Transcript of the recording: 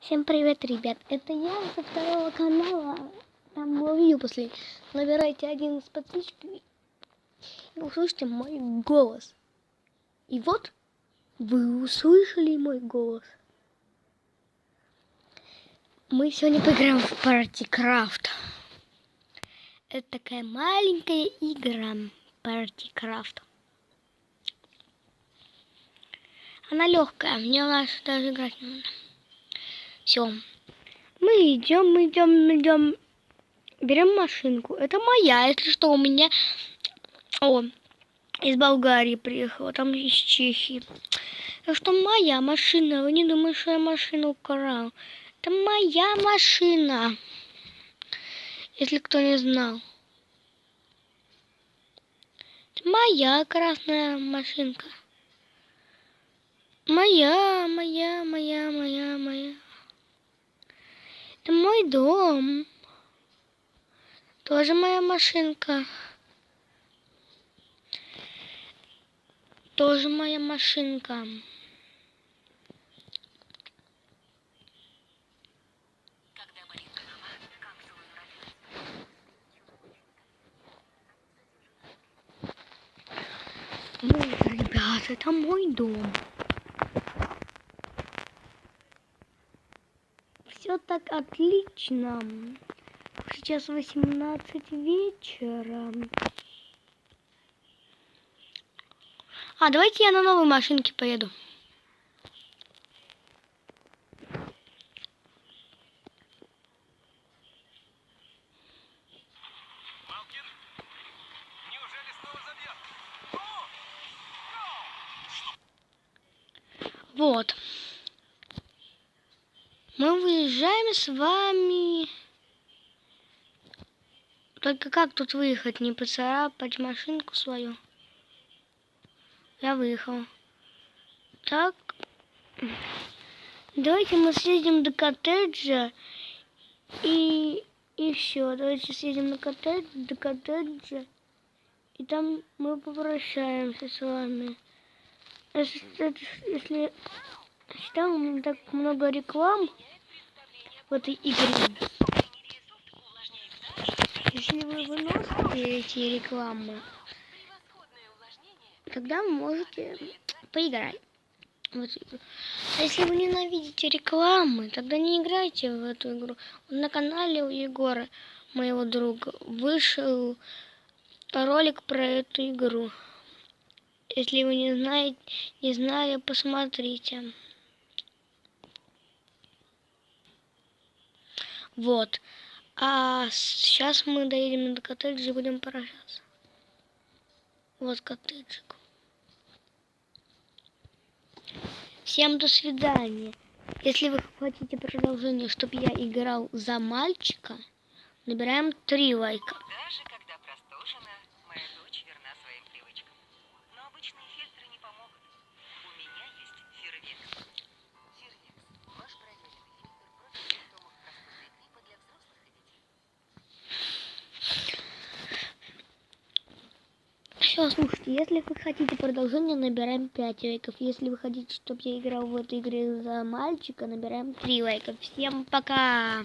Всем привет, ребят! Это я со второго канала. Там видео после. Набирайте один из подписчиков и услышите мой голос. И вот вы услышали мой голос. Мы сегодня поиграем в Craft. Это такая маленькая игра Craft. Она легкая, мне нас даже играть не надо. Все. Мы идем, мы идем, мы идем. Берем машинку. Это моя, если что, у меня... О, из Болгарии приехала, там из Чехии. Так что моя машина. Вы не думаете, что я машину украл. Это моя машина. Если кто не знал. Это моя красная машинка. Моя, моя, моя, моя, моя. Это мой дом. Тоже моя машинка. Тоже моя машинка. Вот, ребята, это мой дом. Все так отлично. Сейчас 18 вечера. А, давайте я на новой машинке поеду. Снова забьет? Вот. Мы выезжаем с вами. Только как тут выехать? Не поцарапать машинку свою? Я выехал. Так. Давайте мы съездим до коттеджа. И, и все. Давайте съездим на коттедж, до коттеджа. И там мы попрощаемся с вами. Если, если там так много реклам в этой игре. Если вы выносите эти рекламы, тогда вы можете поиграть. А если вы ненавидите рекламы, тогда не играйте в эту игру. На канале у Егора, моего друга, вышел ролик про эту игру. Если вы не знаете, не знали, посмотрите. Вот. А сейчас мы доедем до коттеджа и будем поражаться. Вот коттеджик. Всем до свидания. Если вы хотите продолжение, чтобы я играл за мальчика, набираем три лайка. Все, слушайте, если вы хотите продолжение, набираем 5 лайков. Если вы хотите, чтобы я играл в эту игру за мальчика, набираем 3 лайков. Всем пока!